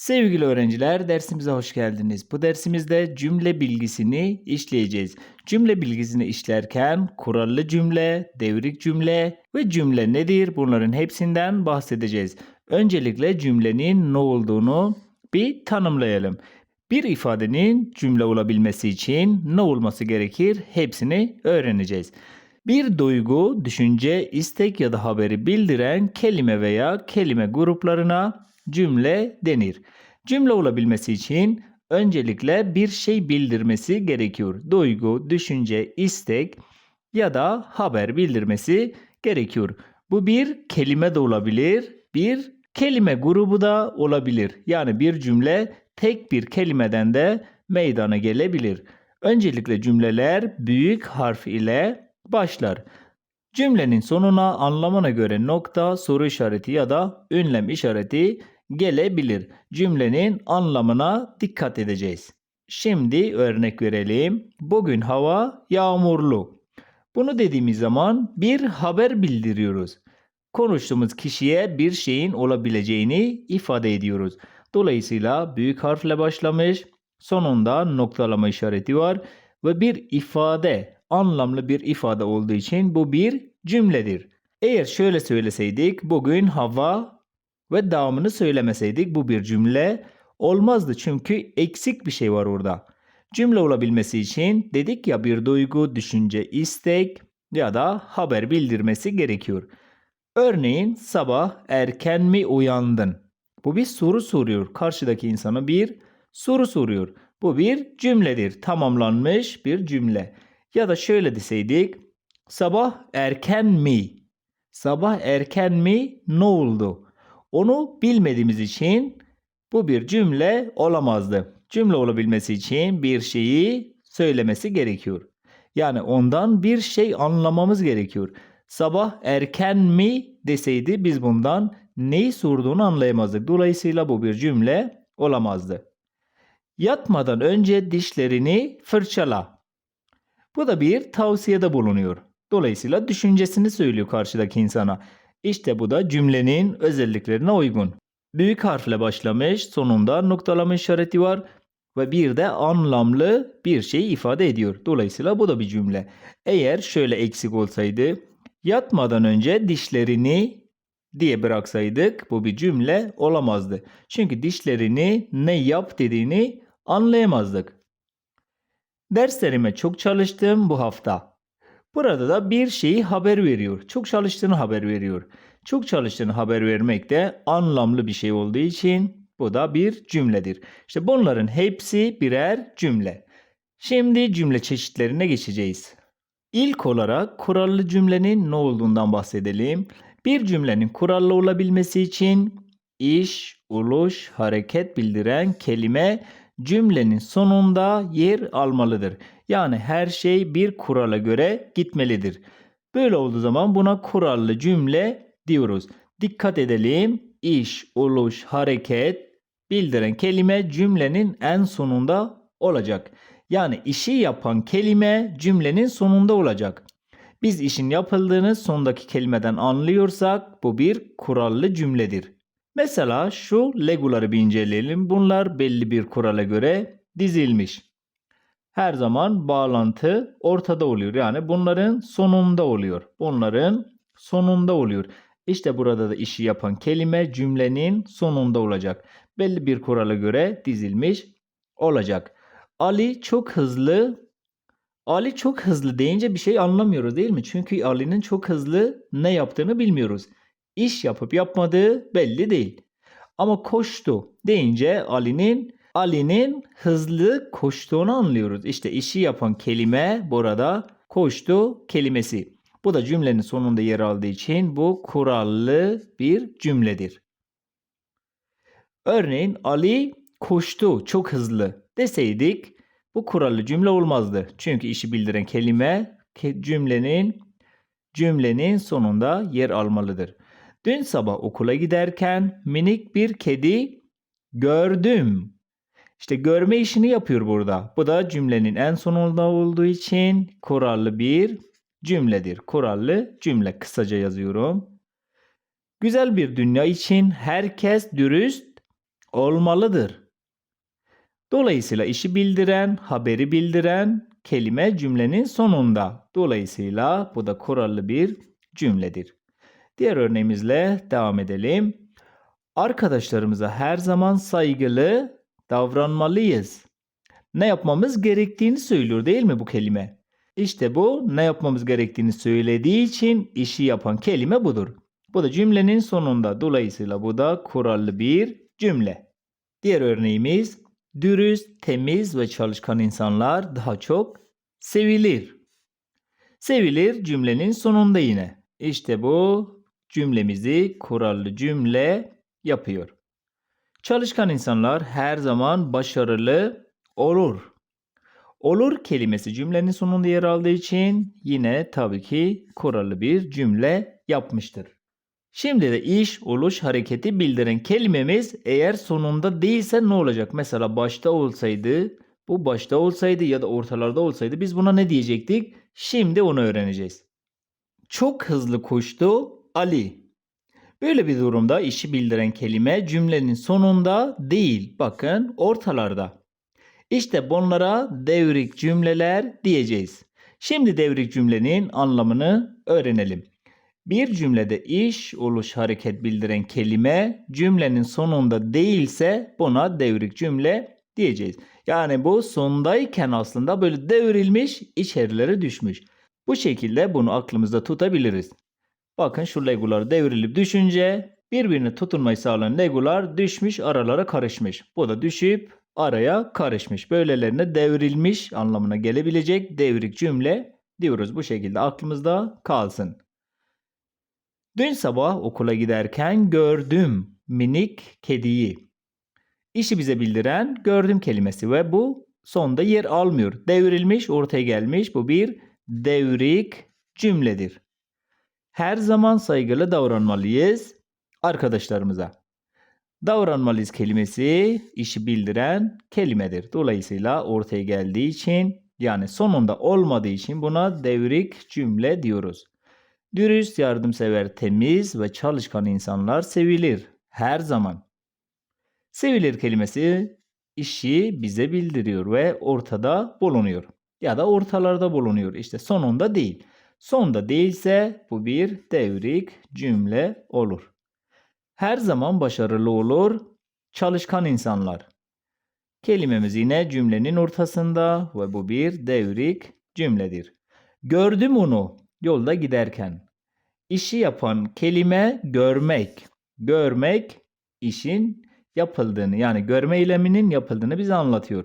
Sevgili öğrenciler dersimize hoş geldiniz. Bu dersimizde cümle bilgisini işleyeceğiz. Cümle bilgisini işlerken kurallı cümle, devrik cümle ve cümle nedir bunların hepsinden bahsedeceğiz. Öncelikle cümlenin ne olduğunu bir tanımlayalım. Bir ifadenin cümle olabilmesi için ne olması gerekir hepsini öğreneceğiz. Bir duygu, düşünce, istek ya da haberi bildiren kelime veya kelime gruplarına cümle denir. Cümle olabilmesi için öncelikle bir şey bildirmesi gerekiyor. Duygu, düşünce, istek ya da haber bildirmesi gerekiyor. Bu bir kelime de olabilir, bir kelime grubu da olabilir. Yani bir cümle tek bir kelimeden de meydana gelebilir. Öncelikle cümleler büyük harf ile başlar. Cümlenin sonuna anlamına göre nokta, soru işareti ya da ünlem işareti gelebilir. Cümlenin anlamına dikkat edeceğiz. Şimdi örnek verelim. Bugün hava yağmurlu. Bunu dediğimiz zaman bir haber bildiriyoruz. Konuştuğumuz kişiye bir şeyin olabileceğini ifade ediyoruz. Dolayısıyla büyük harfle başlamış, sonunda noktalama işareti var ve bir ifade, anlamlı bir ifade olduğu için bu bir cümledir. Eğer şöyle söyleseydik bugün hava ve devamını söylemeseydik bu bir cümle olmazdı çünkü eksik bir şey var orada. Cümle olabilmesi için dedik ya bir duygu, düşünce, istek ya da haber bildirmesi gerekiyor. Örneğin sabah erken mi uyandın? Bu bir soru soruyor. Karşıdaki insana bir soru soruyor. Bu bir cümledir. Tamamlanmış bir cümle. Ya da şöyle deseydik. Sabah erken mi? Sabah erken mi? Ne oldu? Onu bilmediğimiz için bu bir cümle olamazdı. Cümle olabilmesi için bir şeyi söylemesi gerekiyor. Yani ondan bir şey anlamamız gerekiyor. Sabah erken mi deseydi biz bundan neyi sorduğunu anlayamazdık. Dolayısıyla bu bir cümle olamazdı. Yatmadan önce dişlerini fırçala. Bu da bir tavsiyede bulunuyor. Dolayısıyla düşüncesini söylüyor karşıdaki insana. İşte bu da cümlenin özelliklerine uygun. Büyük harfle başlamış, sonunda noktalama işareti var ve bir de anlamlı bir şey ifade ediyor. Dolayısıyla bu da bir cümle. Eğer şöyle eksik olsaydı, yatmadan önce dişlerini diye bıraksaydık bu bir cümle olamazdı. Çünkü dişlerini ne yap dediğini anlayamazdık. Derslerime çok çalıştım bu hafta. Burada da bir şeyi haber veriyor. Çok çalıştığını haber veriyor. Çok çalıştığını haber vermek de anlamlı bir şey olduğu için bu da bir cümledir. İşte bunların hepsi birer cümle. Şimdi cümle çeşitlerine geçeceğiz. İlk olarak kurallı cümlenin ne olduğundan bahsedelim. Bir cümlenin kurallı olabilmesi için iş, oluş, hareket bildiren kelime cümlenin sonunda yer almalıdır. Yani her şey bir kurala göre gitmelidir. Böyle olduğu zaman buna kurallı cümle diyoruz. Dikkat edelim. İş, oluş, hareket bildiren kelime cümlenin en sonunda olacak. Yani işi yapan kelime cümlenin sonunda olacak. Biz işin yapıldığını sondaki kelimeden anlıyorsak bu bir kurallı cümledir. Mesela şu legoları bir inceleyelim. Bunlar belli bir kurala göre dizilmiş. Her zaman bağlantı ortada oluyor. Yani bunların sonunda oluyor. Bunların sonunda oluyor. İşte burada da işi yapan kelime cümlenin sonunda olacak. Belli bir kurala göre dizilmiş olacak. Ali çok hızlı Ali çok hızlı deyince bir şey anlamıyoruz değil mi? Çünkü Ali'nin çok hızlı ne yaptığını bilmiyoruz. İş yapıp yapmadığı belli değil. Ama koştu deyince Ali'nin Ali'nin hızlı koştuğunu anlıyoruz. İşte işi yapan kelime burada koştu kelimesi. Bu da cümlenin sonunda yer aldığı için bu kurallı bir cümledir. Örneğin Ali koştu çok hızlı deseydik bu kurallı cümle olmazdı. Çünkü işi bildiren kelime cümlenin cümlenin sonunda yer almalıdır. Dün sabah okula giderken minik bir kedi gördüm. İşte görme işini yapıyor burada. Bu da cümlenin en sonunda olduğu için kurallı bir cümledir. Kurallı cümle kısaca yazıyorum. Güzel bir dünya için herkes dürüst olmalıdır. Dolayısıyla işi bildiren, haberi bildiren kelime cümlenin sonunda. Dolayısıyla bu da kurallı bir cümledir. Diğer örneğimizle devam edelim. Arkadaşlarımıza her zaman saygılı davranmalıyız. Ne yapmamız gerektiğini söylüyor değil mi bu kelime? İşte bu ne yapmamız gerektiğini söylediği için işi yapan kelime budur. Bu da cümlenin sonunda. Dolayısıyla bu da kurallı bir cümle. Diğer örneğimiz dürüst, temiz ve çalışkan insanlar daha çok sevilir. Sevilir cümlenin sonunda yine. İşte bu cümlemizi kurallı cümle yapıyor. Çalışkan insanlar her zaman başarılı olur. Olur kelimesi cümlenin sonunda yer aldığı için yine tabii ki kurallı bir cümle yapmıştır. Şimdi de iş, oluş, hareketi bildiren kelimemiz eğer sonunda değilse ne olacak? Mesela başta olsaydı, bu başta olsaydı ya da ortalarda olsaydı biz buna ne diyecektik? Şimdi onu öğreneceğiz. Çok hızlı koştu Ali. Böyle bir durumda işi bildiren kelime cümlenin sonunda değil, bakın ortalarda. İşte bunlara devrik cümleler diyeceğiz. Şimdi devrik cümlenin anlamını öğrenelim. Bir cümlede iş, oluş, hareket bildiren kelime cümlenin sonunda değilse buna devrik cümle diyeceğiz. Yani bu sondayken aslında böyle devrilmiş, içerilere düşmüş. Bu şekilde bunu aklımızda tutabiliriz. Bakın şu legolar devrilip düşünce birbirine tutunmayı sağlayan legolar düşmüş aralara karışmış. Bu da düşüp araya karışmış. Böylelerine devrilmiş anlamına gelebilecek devrik cümle diyoruz. Bu şekilde aklımızda kalsın. Dün sabah okula giderken gördüm minik kediyi. İşi bize bildiren gördüm kelimesi ve bu sonda yer almıyor. Devrilmiş, ortaya gelmiş. Bu bir devrik cümledir. Her zaman saygılı davranmalıyız arkadaşlarımıza. Davranmalıyız kelimesi işi bildiren kelimedir. Dolayısıyla ortaya geldiği için yani sonunda olmadığı için buna devrik cümle diyoruz. Dürüst, yardımsever, temiz ve çalışkan insanlar sevilir her zaman. Sevilir kelimesi işi bize bildiriyor ve ortada bulunuyor. Ya da ortalarda bulunuyor. İşte sonunda değil. Sonda değilse bu bir devrik cümle olur. Her zaman başarılı olur çalışkan insanlar. Kelimemiz yine cümlenin ortasında ve bu bir devrik cümledir. Gördüm onu yolda giderken. İşi yapan kelime görmek. Görmek işin yapıldığını yani görme eyleminin yapıldığını bize anlatıyor.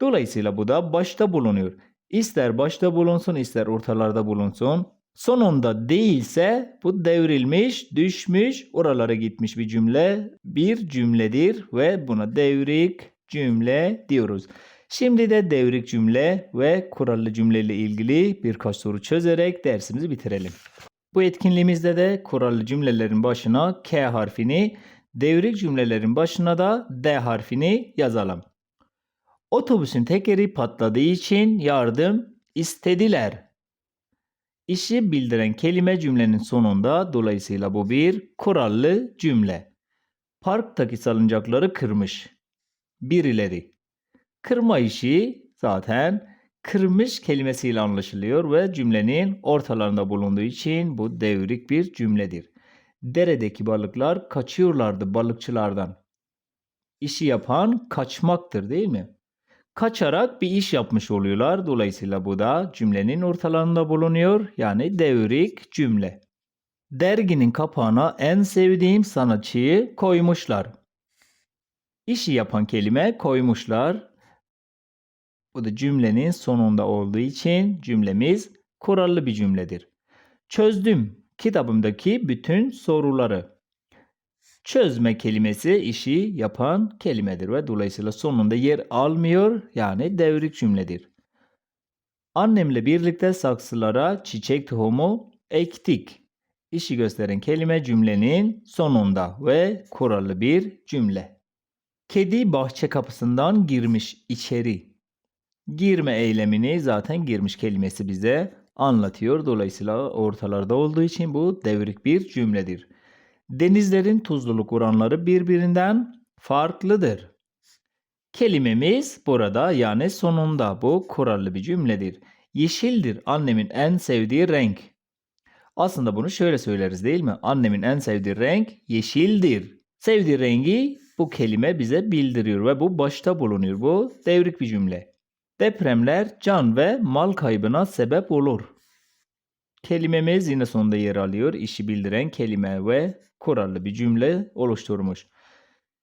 Dolayısıyla bu da başta bulunuyor. İster başta bulunsun ister ortalarda bulunsun. Sonunda değilse bu devrilmiş, düşmüş, oralara gitmiş bir cümle bir cümledir ve buna devrik cümle diyoruz. Şimdi de devrik cümle ve kurallı cümle ile ilgili birkaç soru çözerek dersimizi bitirelim. Bu etkinliğimizde de kurallı cümlelerin başına K harfini, devrik cümlelerin başına da D harfini yazalım. Otobüsün tekeri patladığı için yardım istediler. İşi bildiren kelime cümlenin sonunda dolayısıyla bu bir kurallı cümle. Parktaki salıncakları kırmış. Birileri. Kırma işi zaten kırmış kelimesiyle anlaşılıyor ve cümlenin ortalarında bulunduğu için bu devrik bir cümledir. Deredeki balıklar kaçıyorlardı balıkçılardan. İşi yapan kaçmaktır değil mi? Kaçarak bir iş yapmış oluyorlar. Dolayısıyla bu da cümlenin ortalarında bulunuyor. Yani devrik cümle. Derginin kapağına en sevdiğim sanatçıyı koymuşlar. İşi yapan kelime koymuşlar. Bu da cümlenin sonunda olduğu için cümlemiz kurallı bir cümledir. Çözdüm kitabımdaki bütün soruları. Çözme kelimesi işi yapan kelimedir ve dolayısıyla sonunda yer almıyor yani devrik cümledir. Annemle birlikte saksılara çiçek tohumu ektik. İşi gösteren kelime cümlenin sonunda ve kurallı bir cümle. Kedi bahçe kapısından girmiş içeri. Girme eylemini zaten girmiş kelimesi bize anlatıyor. Dolayısıyla ortalarda olduğu için bu devrik bir cümledir. Denizlerin tuzluluk oranları birbirinden farklıdır. Kelimemiz burada yani sonunda bu kurallı bir cümledir. Yeşildir annemin en sevdiği renk. Aslında bunu şöyle söyleriz değil mi? Annemin en sevdiği renk yeşildir. Sevdiği rengi bu kelime bize bildiriyor ve bu başta bulunuyor. Bu devrik bir cümle. Depremler can ve mal kaybına sebep olur. Kelimemiz yine sonunda yer alıyor. İşi bildiren kelime ve kurallı bir cümle oluşturmuş.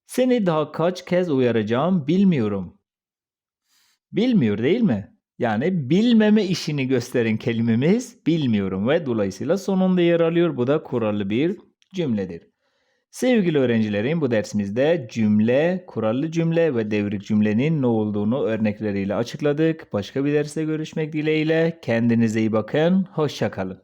Seni daha kaç kez uyaracağım bilmiyorum. Bilmiyor değil mi? Yani bilmeme işini gösteren kelimemiz bilmiyorum ve dolayısıyla sonunda yer alıyor. Bu da kurallı bir cümledir. Sevgili öğrencilerim bu dersimizde cümle, kurallı cümle ve devrik cümlenin ne olduğunu örnekleriyle açıkladık. Başka bir derste görüşmek dileğiyle. Kendinize iyi bakın. Hoşçakalın.